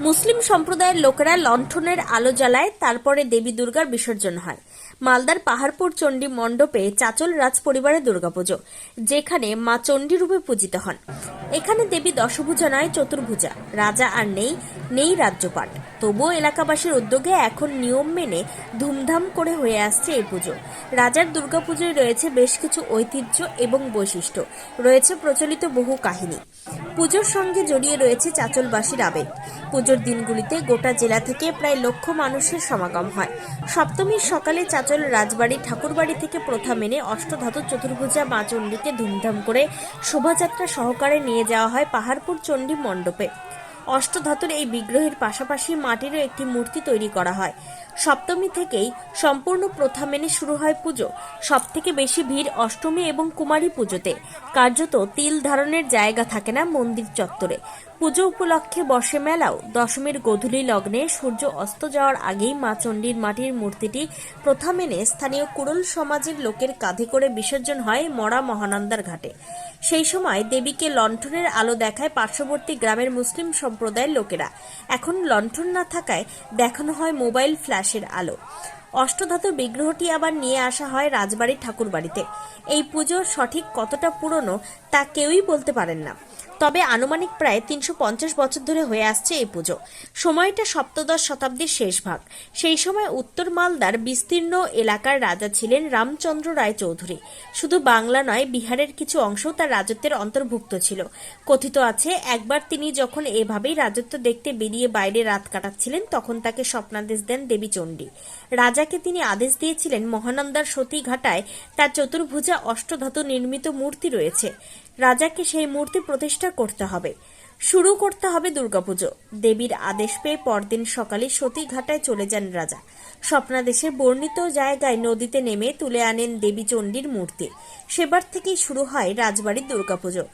মুসলিম সম্প্রদায়ের লোকেরা লণ্ঠনের আলো জ্বালায়, তারপরে দেবী দুর্গার বিসর্জন হয়। মালদার পাহাড়পুর চণ্ডী মণ্ডপে চাচল রাজ পরিবারের দুর্গাপুজো, যেখানে মা চণ্ডী রূপে পূজিত হন। এখানে দেবী দশভুজা নয়, চতুর্ভুজা। রাজা আর নেই নেই রাজ্যপাট। তবুও এলাকাবাসীর উদ্যোগে এখন নিয়ম মেনে ধুমধাম করে হয়ে আসছে এই পুজো। রাজার দুর্গাপুজোয় রয়েছে বেশ কিছু ঐতিহ্য এবং বৈশিষ্ট্য। রয়েছে প্রচলিত বহু কাহিনী। পুজোর সঙ্গে জড়িয়ে রয়েছে চাচলবাসীর আবেগ। পুজোর দিনগুলিতে গোটা জেলা থেকে প্রায় লক্ষ মানুষের সমাগম হয়। সপ্তমীর সকালে চাচল রাজবাড়ি ঠাকুরবাড়ি থেকে প্রথা মেনে অষ্টধাতু চতুর্ভুজা মা চণ্ডীকে ধুমধাম করে শোভাযাত্রা সহকারে নিয়ে যাওয়া হয় পাহাড়পুর চণ্ডী মণ্ডপে। অষ্টধাতুর এই বিগ্রহের পাশাপাশি মাটিরও একটি মূর্তি তৈরি করা হয়। সপ্তমী থেকেই সম্পূর্ণ প্রথা মেনে শুরু হয় পুজো। সব থেকে বেশি ভিড় অষ্টমী এবং কুমারী পুজোতে। কার্যত তিল ধারণের জায়গা থাকে না মন্দির চত্বরে। পুজো উপলক্ষে বসে মেলাও। দশমীর গোধূলি লগ্নে সূর্য অস্ত যাওয়ার আগেই মা চণ্ডীর মাটির মূর্তিটি প্রথা মেনে স্থানীয় কুড়ল সমাজের লোকের কাঁধে করে বিসর্জন হয় মরা মহানন্দার ঘাটে। সেই সময় দেবীকে লণ্ঠনের আলো দেখায় পার্শ্ববর্তী গ্রামের মুসলিম সম্প্রদায়ের লোকেরা। এখন লণ্ঠন না থাকায় দেখানো হয় মোবাইল ফ্ল্যাশের আলো। অষ্টধাতু বিগ্রহটি আবার নিয়ে আসা হয় রাজবাড়ির ঠাকুরবাড়িতে। এই পুজো সঠিক কতটা পুরনো তা কেউই বলতে পারেন না। তবে আনুমানিক প্রায় তিনশো পঞ্চাশ বছর ধরে হয়ে আসছে এই পুজো। সময়টা সপ্তদশ শতাব্দীর শেষ ভাগ। সেই সময় উত্তর মালদার বিস্তীর্ণ এলাকার রাজা ছিলেন রামচন্দ্র রায় চৌধুরী শুধু বাংলা নয়, বিহারের কিছু অংশ তার রাজত্বের অন্তর্ভুক্ত ছিল। কথিত আছে, একবার তিনি যখন এভাবেই রাজত্ব দেখতে বেরিয়ে বাইরে রাত কাটাচ্ছিলেন, তখন তাকে স্বপ্নাদেশ দেন দেবী চণ্ডী। রাজাকে তিনি আদেশ দিয়েছিলেন, মহানন্দার সতী ঘাটায় তার চতুর্ভুজা অষ্টধাতু নির্মিত মূর্তি রয়েছে। রাজাকে সেই মূর্তি প্রতিষ্ঠা করতে হবে। শুরু করতে হবে দুর্গাপুজো। দেবীর আদেশ পেয়ে পরদিন সকালে সতীঘাটায় চলে যান রাজা। স্বপ্নাদেশে বর্ণিত জায়গায় নদীতে নেমে তুলে আনেন দেবী চণ্ডীর মূর্তি। সেবার থেকেই শুরু হয় রাজবাড়ির দুর্গাপুজো।